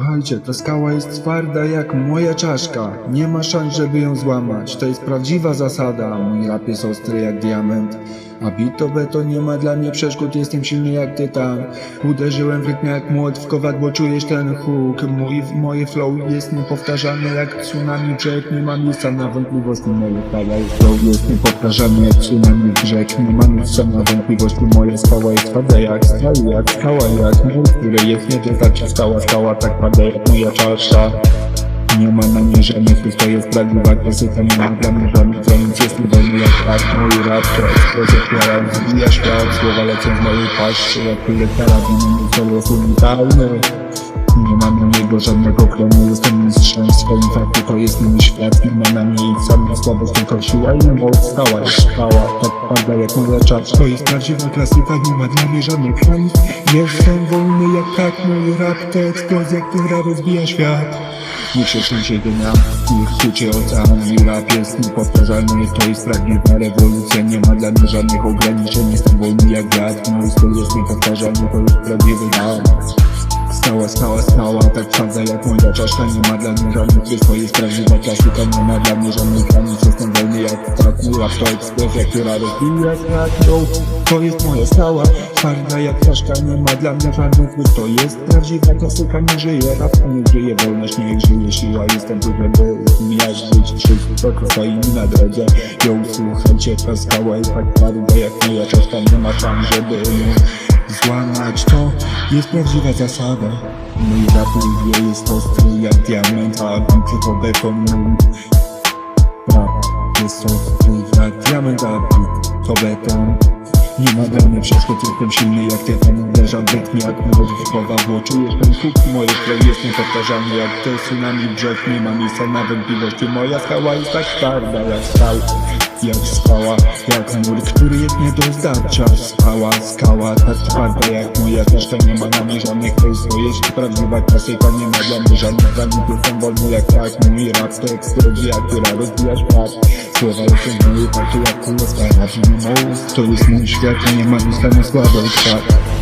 Słuchajcie, ta skała jest twarda jak moja czaszka. Nie ma szans, żeby ją złamać. To jest prawdziwa zasada. Mój rap jest ostry jak diament. A bit to beton nie ma dla mnie przeszkód, jestem silny jak tytan Uderzyłem w rytm jak młot w kowadło, czujesz ten huk Mój, Moje flow jest niepowtarzalne jak tsunami brzeg Nie ma miejsca na wątpliwości, moje fala jest flow jest niepowtarzalne jak tsunami brzeg Nie ma miejsca na wątpliwości, moja skała jest twarda jak skała Jak skała, jak mur, który jest nie wystarczy skała Skała tak moja czasza. Nie ma na mnie żadnych tych, to jest prawdziwa klasyka Nie ma dla mnie żadnych granic, jestem wolny jak tak Mój rap eksplozja, która zbija świat. Słowa lecą z mojej paszczy, jak tyle karabin Mój cel jest unikalny nie ma na niego żadnego klonu, jestem mistrzem swoim faktu, to jest mój świat Nie ma na niej sama słabość, tylko siła i moc Skała jest skała, tak twarda jak moja czaszka To jest prawdziwa klasyka, nie ma dla mnie żadnych granic Jestem wolny jak tak, mój rap to eksplozja, która rozbija świat. Niech się trzęsie dnia, niech huczy ocean Mój rap jest niepowtarzalny, to jest prawdziwa rewolucja Nie ma dla mnie żadnych ograniczeń, jestem wolny jak wiatr Mój styl jest niepowtarzalny, to jest prawdziwy rap Skała, skała, skała, tak twarda jak moja czaszka Nie ma dla mnie żadnych tryb, to jest prawdziwa klasyka Nie ma dla mnie żadnych granic, jestem wolny jak rap to eksplozja, która rozbija świat Yo, To jest moja skała, twarda jak czaszka Nie ma dla mnie żadnych tryb, to jest prawdziwa klasyka Nie żyje rap, nie żyje wolność, niech żyje siła Jestem tu, żeby zmiażdżyć wszystko, co stoi mi na drodze. Yo, słuchajcie, ta skała jest tak twarda jak moja czaszka Nie ma szans, żeby ją złamać To jest prawdziwa zasada. Mój rap wie jest ostry jak diament A bity to beton. Rap jest ostry jak diament A bit to beton. Nie ma dla mnie przeszkód, jestem silny jak tytan Uderzam w rytm jak młody w kowadło Czujesz ten huk, moje flow jest niepowtarzalny Jak te tsunami brzeg, nie ma miejsca na wątpliwości. Moja skała jest tak twarda jak skał jak skała, jak mur, który jest nie do zdarcia. Skała, tak twarda jak moja czaszka Nie ma na mnie żadnych test, to jest prawdziwa klasyka Nie ma dla mnie żadnych żadnych, jestem wolny jak tak Mój rap to eksplozja, która rozbija świat Słowa lecą z mojej partii jak królewska Rap nie ma to jest mój świat, nie ma miejsca na słabych tak